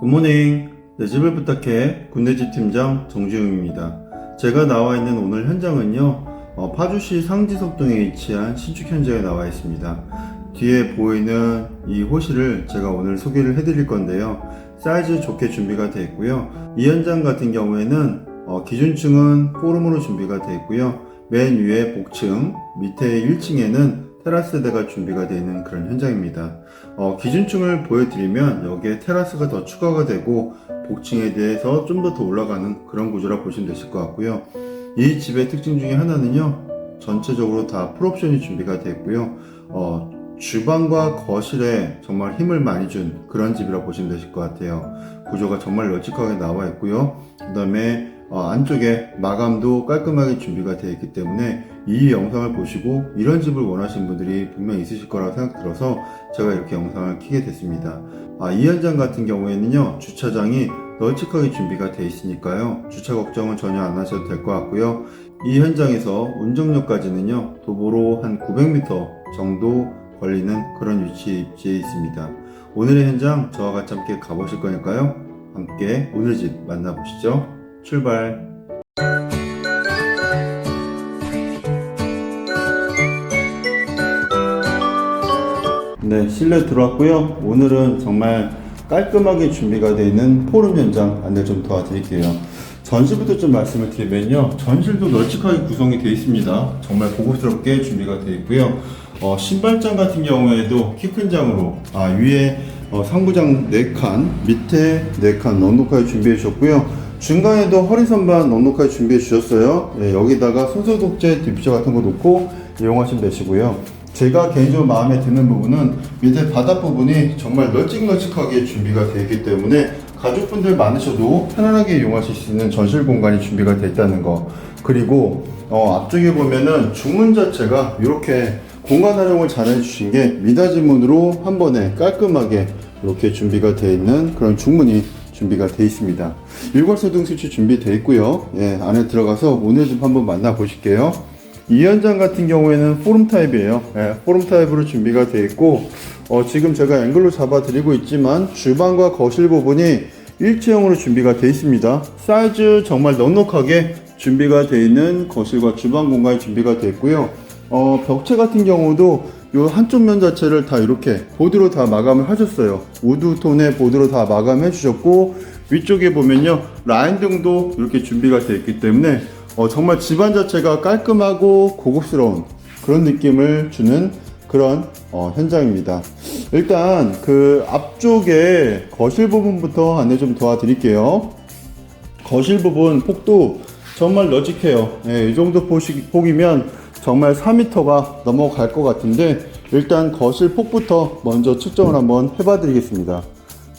굿모닝. 내 집을 부탁해 군내집 팀장 정지웅입니다. 제가 나와 있는 오늘 현장은요, 어, 파주시 상지석동에 위치한 신축 현장에 나와 있습니다. 뒤에 보이는 이 호실을 제가 오늘 소개를 해드릴 건데요. 사이즈 좋게 준비가 되어 있고요. 이 현장 같은 경우에는 어, 기준층은 포름으로 준비가 되어 있고요. 맨 위에 복층, 밑에 1층에는 테라스대가 준비가 되어 있는 그런 현장입니다. 어, 기준층을 보여드리면 여기에 테라스가 더 추가가 되고 복층에 대해서 좀 더 더 올라가는 그런 구조라 보시면 되실 것 같고요. 이 집의 특징 중에 하나는요. 전체적으로 다 풀옵션이 준비가 되어 있고요. 어, 주방과 거실에 정말 힘을 많이 준 그런 집이라 보시면 되실 것 같아요. 구조가 정말 널찍하게 나와 있고요. 그 다음에 어, 안쪽에 마감도 깔끔하게 준비가 되어 있기 때문에 이 영상을 보시고 이런 집을 원하시는 분들이 분명 있으실 거라고 생각 들어서 제가 이렇게 영상을 키게 됐습니다. 아, 이 현장 같은 경우에는요, 주차장이 널찍하게 준비가 되어 있으니까요, 주차 걱정은 전혀 안 하셔도 될 것 같고요. 이 현장에서 운정역까지는요, 도보로 한 900m 정도 걸리는 그런 위치에 위치해 있습니다. 오늘의 현장 저와 같이 함께 가보실 거니까요, 함께 오늘 집 만나보시죠. 출발! 네, 실내 들어왔고요. 오늘은 정말 깔끔하게 준비가 되어 있는 포럼 현장 안내 좀 도와드릴게요. 전실부터 좀 말씀을 드리면요. 전실도 널찍하게 구성이 되어 있습니다. 정말 고급스럽게 준비가 되어 있고요. 어, 신발장 같은 경우에도 키 큰 장으로 아, 위에 어, 상부장 4칸, 밑에 4칸 넉넉하게 준비해 주셨고요. 중간에도 허리 선반 넉넉하게 준비해 주셨어요. 예, 여기다가 손소독제 디퓨저 같은 거 놓고 이용하시면 되시고요. 제가 개인적으로 마음에 드는 부분은 밑에 바닥 부분이 정말 널찍널찍하게 준비가 되어 있기 때문에 가족분들 많으셔도 편안하게 이용하실 수 있는 전실 공간이 준비가 되어 있다는 거 그리고 어, 앞쪽에 보면은 중문 자체가 이렇게 공간 활용을 잘 해주신 게 미닫이 문으로 한 번에 깔끔하게 이렇게 준비가 되어 있는 그런 중문이 준비가 되어 있습니다. 일괄소등 스위치 준비되어 있고요. 예, 안에 들어가서 오늘 좀 한번 만나 보실게요. 이 현장 같은 경우에는 포럼 타입이에요. 예, 포럼 타입으로 준비가 되어 있고, 어, 지금 제가 앵글로 잡아 드리고 있지만, 주방과 거실 부분이 일체형으로 준비가 되어 있습니다. 사이즈 정말 넉넉하게 준비가 되어 있는 거실과 주방 공간이 준비가 되어 있고요. 어, 벽체 같은 경우도 요 한쪽 면 자체를 다 이렇게 보드로 다 마감을 하셨어요. 우드 톤의 보드로 다 마감해 주셨고, 위쪽에 보면요. 라인 등도 이렇게 준비가 되어 있기 때문에 어, 정말 집안 자체가 깔끔하고 고급스러운 그런 느낌을 주는 그런 어, 현장입니다. 일단 그 앞쪽에 거실 부분부터 안내 좀 도와드릴게요. 거실 부분 폭도 정말 널찍해요. 예, 이 정도 폭이면 정말 4m가 넘어갈 것 같은데 일단 거실 폭부터 먼저 측정을 한번 해봐 드리겠습니다.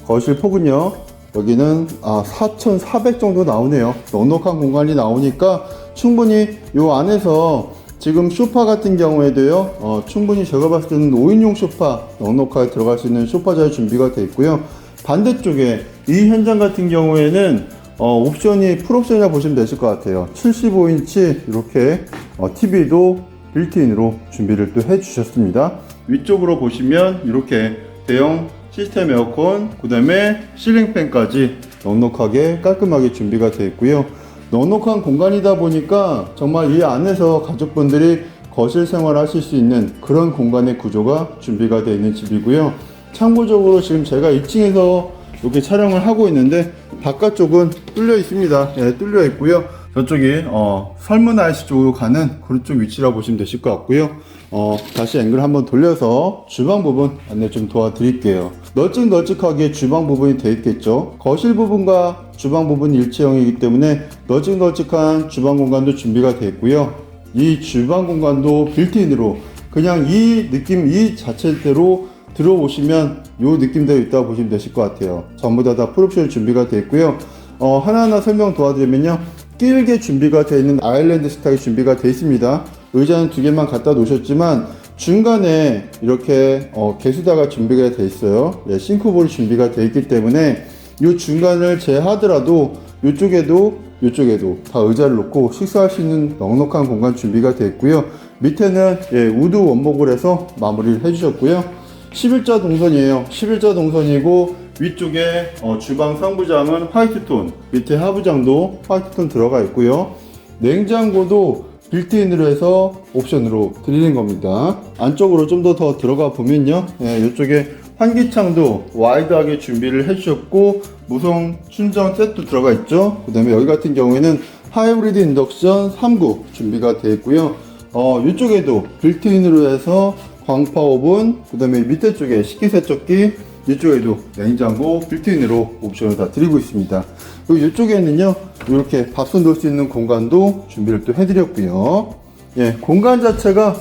거실 폭은요. 여기는 아, 4,400 정도 나오네요. 넉넉한 공간이 나오니까 충분히 요 안에서 지금 소파 같은 경우에도요, 어, 충분히 제가 봤을 때는 5인용 소파 넉넉하게 들어갈 수 있는 소파 잘 준비가 되어 있고요. 반대쪽에 이 현장 같은 경우에는 어, 옵션이 풀옵션이라 보시면 되실 것 같아요. 75인치 이렇게 어, TV도 빌트인으로 준비를 또 해주셨습니다. 위쪽으로 보시면 이렇게 대형 시스템 에어컨, 그 다음에 실링팬까지 넉넉하게 깔끔하게 준비가 되어 있고요. 넉넉한 공간이다 보니까 정말 이 안에서 가족분들이 거실 생활 하실 수 있는 그런 공간의 구조가 준비가 되어 있는 집이고요. 참고적으로 지금 제가 2층에서 이렇게 촬영을 하고 있는데 바깥쪽은 뚫려 있습니다. 예, 뚫려 있고요. 저쪽이 어, 설문 IC 쪽으로 가는 그쪽 위치라 보시면 되실 것 같고요. 어, 다시 앵글 한번 돌려서 주방 부분 안내 좀 도와드릴게요. 널찍널찍하게 주방 부분이 되어 있겠죠. 거실 부분과 주방 부분 일체형이기 때문에 널찍널찍한 주방 공간도 준비가 되어 있고요. 이 주방 공간도 빌트인으로 그냥 이 느낌 이 자체대로 들어오시면 요 느낌대로 있다고 보시면 되실 것 같아요. 전부 다 다 풀옵션이 준비가 되어 있고요. 어, 하나하나 설명 도와드리면요. 길게 준비가 되어 있는 아일랜드 스타일 준비가 되어 있습니다. 의자는 두 개만 갖다 놓으셨지만 중간에 이렇게 어, 개수다가 준비가 되어 있어요. 예, 싱크볼이 준비가 되어 있기 때문에 이 중간을 제하더라도 이쪽에도 이쪽에도 다 의자를 놓고 식사할 수 있는 넉넉한 공간 준비가 되어 있고요. 밑에는 예, 우드 원목을 해서 마무리를 해주셨고요. 11자 동선이에요. 11자 동선이고 위쪽에 어, 주방 상부장은 화이트 톤, 밑에 하부장도 화이트 톤 들어가 있고요. 냉장고도 빌트인으로 해서 옵션으로 드리는 겁니다. 안쪽으로 좀 더 더 들어가 보면요. 예, 이쪽에 환기창도 와이드하게 준비를 해주셨고 무선 충전 셋도 들어가 있죠. 그 다음에 여기 같은 경우에는 하이브리드 인덕션 3구 준비가 되어 있고요. 어, 이쪽에도 빌트인으로 해서 광파 오븐, 그 다음에 밑에 쪽에 식기세척기, 이쪽에도 냉장고 빌트인으로 옵션을 다 드리고 있습니다. 그리고 이쪽에는요, 이렇게 밥솥 넣을 수 있는 공간도 준비를 또 해드렸고요. 예, 공간 자체가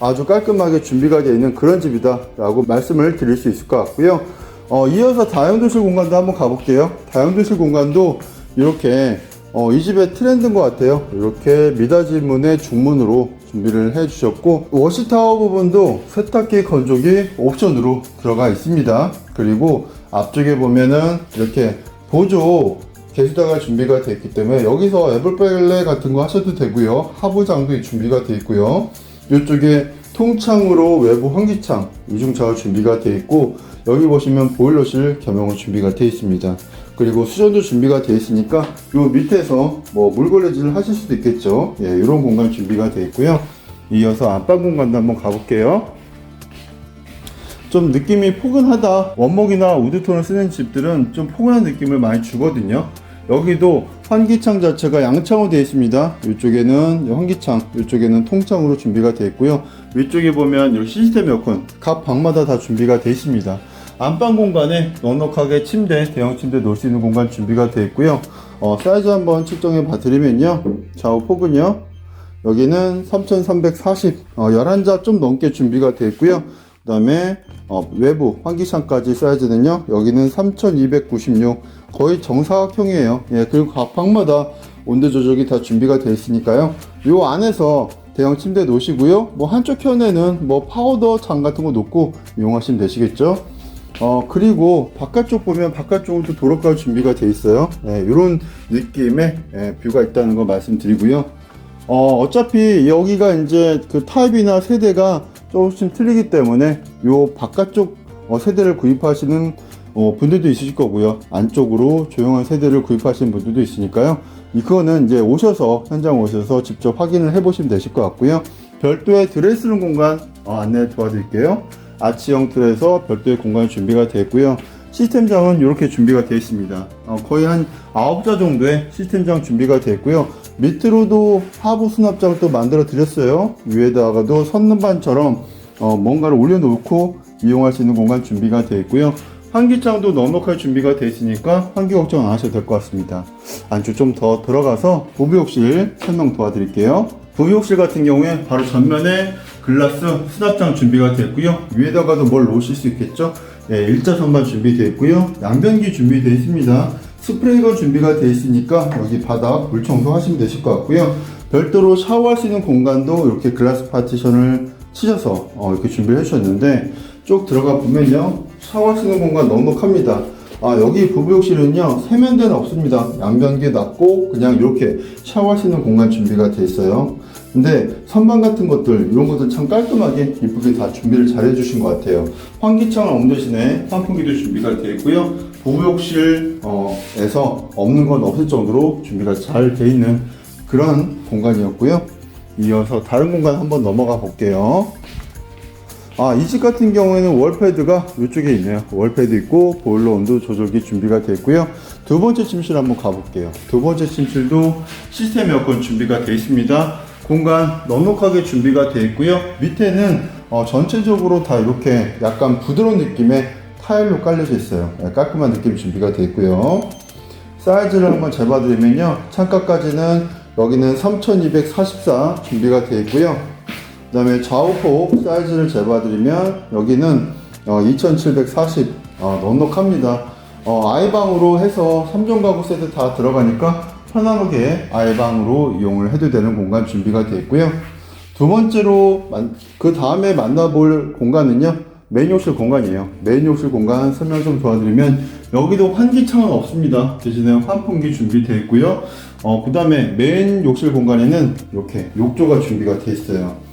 아주 깔끔하게 준비가 되어 있는 그런 집이다 라고 말씀을 드릴 수 있을 것 같고요. 어, 이어서 다용도실 공간도 한번 가볼게요. 다용도실 공간도 이렇게 어, 이 집의 트렌드인 것 같아요. 이렇게 미닫이 문의 중문으로 준비를 해 주셨고 워시타워 부분도 세탁기 건조기 옵션으로 들어가 있습니다. 그리고 앞쪽에 보면은 이렇게 보조 개수대가 준비가 되어 있기 때문에 여기서 에블펠레 같은 거 하셔도 되고요. 하부장도 준비가 되어 있고요. 이쪽에 통창으로 외부 환기창 이중차가 준비가 되어 있고 여기 보시면 보일러실 겸용으로 준비가 되어 있습니다. 그리고 수전도 준비가 되어 있으니까 요 밑에서 뭐 물걸레질을 하실 수도 있겠죠. 예, 이런 공간 준비가 되어 있고요. 이어서 안방 공간도 한번 가볼게요. 좀 느낌이 포근하다. 원목이나 우드톤을 쓰는 집들은 좀 포근한 느낌을 많이 주거든요. 여기도 환기창 자체가 양창으로 되어 있습니다. 이쪽에는 환기창, 이쪽에는 통창으로 준비가 되어 있고요. 위쪽에 보면 여기 시스템 에어컨 각 방마다 다 준비가 되어 있습니다. 안방 공간에 넉넉하게 침대, 대형 침대 놓을 수 있는 공간 준비가 되어 있고요. 어, 사이즈 한번 측정해 봐 드리면요. 좌우 폭은요. 여기는 3340, 어, 11잡 좀 넘게 준비가 되어 있고요. 그 다음에 어, 외부 환기창까지 사이즈는요. 여기는 3296, 거의 정사각형이에요. 예, 그리고 각 방마다 온도 조절이 다 준비가 되어 있으니까요. 요 안에서 대형 침대 놓으시고요. 뭐 한쪽 편에는 뭐 파우더 창 같은 거 놓고 이용하시면 되시겠죠. 어 그리고 바깥쪽 보면 바깥쪽으로 도로가 준비가 되어 있어요. 예, 이런 느낌의 예, 뷰가 있다는 거 말씀드리고요. 어 어차피 여기가 이제 그 타입이나 세대가 조금씩 틀리기 때문에 요 바깥쪽 어, 세대를 구입하시는 어, 분들도 있으실 거고요. 안쪽으로 조용한 세대를 구입하시는 분들도 있으니까요. 이거는 이제 오셔서 현장 오셔서 직접 확인을 해 보시면 되실 것 같고요. 별도의 드레스룸 공간 어, 안내 도와드릴게요. 아치 형 틀에서 별도의 공간이 준비가 되어 있고요. 시스템 장은 이렇게 준비가 되어 있습니다. 어, 거의 한 9자 정도의 시스템 장 준비가 되어 있고요. 밑으로도 하부 수납장을 또 만들어 드렸어요. 위에다가도 선반처럼 어, 뭔가를 올려놓고 이용할 수 있는 공간 준비가 되어 있고요. 환기장도 넉넉하게 준비가 되어 있으니까 환기 걱정 안 하셔도 될 것 같습니다. 안쪽 좀 더 들어가서 부부욕실 설명 도와드릴게요. 부부욕실 같은 경우에 바로 전면에 글라스 수납장 준비가 있고요. 위에다가도 뭘 놓으실 수 있겠죠? 예, 일자 선반 준비되어 있고요. 양변기 준비되어 있습니다. 스프레이건 준비가 되어 있으니까 여기 바닥 물 청소하시면 되실 것 같고요. 별도로 샤워할 수 있는 공간도 이렇게 글라스 파티션을 치셔서 어, 이렇게 준비를 해주셨는데 쭉 들어가 보면요. 샤워할 수 있는 공간 넉넉합니다. 아, 여기 부부욕실은요, 세면대는 없습니다. 양변기 놨고, 그냥 이렇게 샤워할 수 있는 공간 준비가 되어 있어요. 근데 선반 같은 것들, 이런 것들 참 깔끔하게 이쁘게 다 준비를 잘 해주신 것 같아요. 환기창은 없는 대신에 환풍기도 준비가 되어 있고요. 부부욕실에서 없는 건 없을 정도로 준비가 잘 되어 있는 그런 공간이었고요. 이어서 다른 공간 한번 넘어가 볼게요. 아, 이 집 같은 경우에는 월패드가 이쪽에 있네요. 월패드 있고 보일러 온도 조절기 준비가 되어 있고요. 두 번째 침실 한번 가볼게요. 두 번째 침실도 시스템 에어컨 준비가 되어 있습니다. 공간 넉넉하게 준비가 되어 있고요. 밑에는 어, 전체적으로 다 이렇게 약간 부드러운 느낌의 타일로 깔려져 있어요. 네, 깔끔한 느낌 준비가 되어 있고요. 사이즈를 한번 재봐드리면요. 창가까지는 여기는 3244 준비가 되어 있고요. 그 다음에 좌우폭 사이즈를 재봐드리면 여기는 어, 2740 어, 넉넉합니다. 어, 아이방으로 해서 3종 가구 세트 다 들어가니까 편안하게 아이방으로 이용을 해도 되는 공간 준비가 되어 있고요. 두 번째로 만- 그 다음에 만나볼 공간은요. 메인 욕실 공간이에요. 메인 욕실 공간 설명 좀 도와드리면 여기도 환기창은 없습니다. 대신에 환풍기 준비되어 있고요. 어, 그 다음에 메인 욕실 공간에는 이렇게 욕조가 준비가 되어 있어요.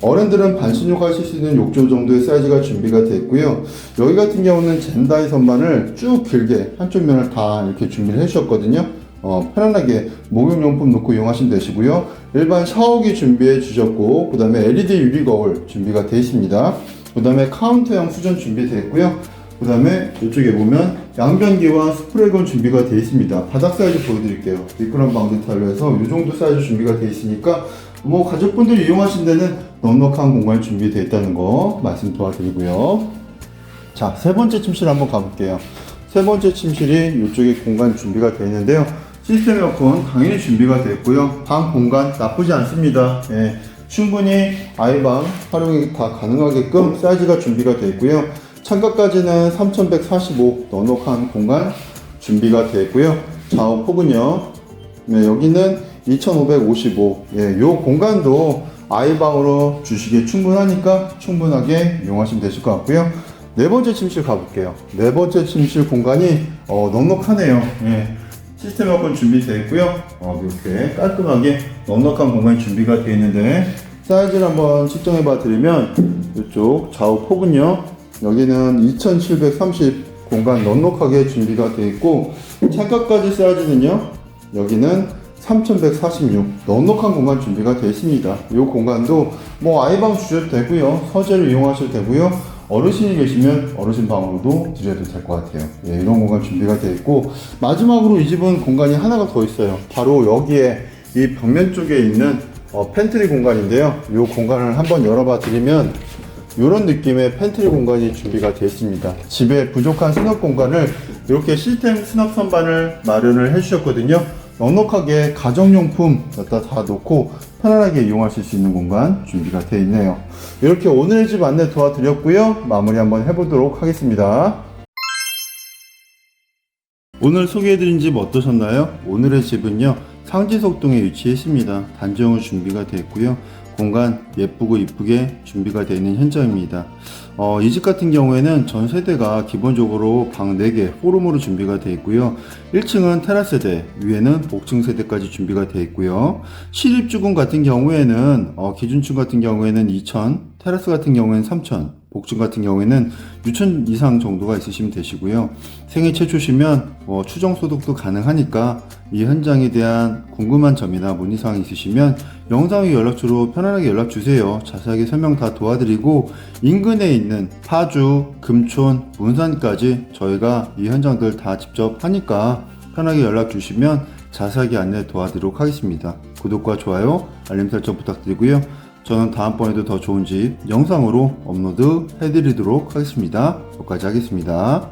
어른들은 반신욕 하실 수 있는 욕조 정도의 사이즈가 준비가 있고요. 여기 같은 경우는 젠다이 선반을 쭉 길게 한쪽 면을 다 이렇게 준비를 해주셨거든요. 어, 편안하게 목욕용품 놓고 이용하시면 되시고요. 일반 샤워기 준비해 주셨고, 그 다음에 LED 유리 거울 준비가 되어 있습니다. 그 다음에 카운터형 수전 준비되어 있고요. 그 다음에 이쪽에 보면 양변기와 스프레이건 준비가 되어 있습니다. 바닥 사이즈 보여드릴게요. 미끄럼 방지 타일로 해서 이 정도 사이즈 준비가 되어 있으니까 뭐 가족분들이 이용하신 데는 넉넉한 공간이 준비되어 있다는 거 말씀 도와드리고요. 자, 세 번째 침실 한번 가볼게요. 세 번째 침실이 이쪽에 공간 준비가 되어 있는데요. 시스템 에어컨 당연히 준비가 되어 있고요. 방 공간 나쁘지 않습니다. 예, 충분히 아이방 활용이 다 가능하게끔 사이즈가 준비가 되어 있고요. 창가까지는 3145 넉넉한 공간 준비가 되어 있고요. 좌우 폭은요. 네, 여기는 2555. 예, 요 공간도 아이방으로 주시기에 충분하니까 충분하게 이용하시면 되실 것 같고요. 네 번째 침실 가볼게요. 네 번째 침실 공간이 어, 넉넉하네요. 예. 시스템 에어컨 준비되어 있고요. 어, 이렇게 깔끔하게 넉넉한 공간이 준비가 되어 있는데 사이즈를 한번 측정해 봐 드리면 이쪽 좌우 폭은요. 여기는 2730 공간 넉넉하게 준비가 되어 있고 창가까지 사이즈는요. 여기는 3146 넉넉한 공간 준비가 되어 있습니다. 이 공간도 뭐 아이방 주셔도 되고요. 서재를 이용하셔도 되고요. 어르신이 계시면 어르신 방으로도 드려도 될 것 같아요. 예, 이런 공간 준비가 되어 있고 마지막으로 이 집은 공간이 하나가 더 있어요. 바로 여기에 이 벽면 쪽에 있는 어, 팬트리 공간인데요. 이 공간을 한번 열어봐 드리면 이런 느낌의 팬트리 공간이 준비가 되어 있습니다. 집에 부족한 수납 공간을 이렇게 시스템 수납 선반을 마련을 해주셨거든요. 넉넉하게 가정용품 갖다 다 놓고 편안하게 이용하실 수 있는 공간 준비가 되어 있네요. 이렇게 오늘 집 안내 도와드렸고요. 마무리 한번 해보도록 하겠습니다. 오늘 소개해드린 집 어떠셨나요? 오늘의 집은요 상지석동에 위치해 있습니다. 단지형으로 준비가 있고요. 공간 예쁘고 이쁘게 준비가 되어 있는 현장입니다. 어, 이 집 같은 경우에는 전 세대가 기본적으로 방 4개 포룸으로 준비가 되어 있고요. 1층은 테라스 세대, 위에는 복층 세대까지 준비가 되어 있고요. 시립주공 같은 경우에는 어, 기준층 같은 경우에는 2천, 테라스 같은 경우에는 3천, 복층 같은 경우에는 6천 이상 정도가 있으시면 되시고요. 생애 최초시면 어, 추정 소득도 가능하니까 이 현장에 대한 궁금한 점이나 문의 사항 있으시면 영상의 연락처로 편안하게 연락 주세요. 자세하게 설명 다 도와드리고 인근에 있는 파주, 금촌, 문산까지 저희가 이 현장들 다 직접 하니까 편하게 연락 주시면 자세하게 안내 도와드리도록 하겠습니다. 구독과 좋아요, 알림 설정 부탁드리고요. 저는 다음번에도 더 좋은 집 영상으로 업로드 해드리도록 하겠습니다. 여기까지 하겠습니다.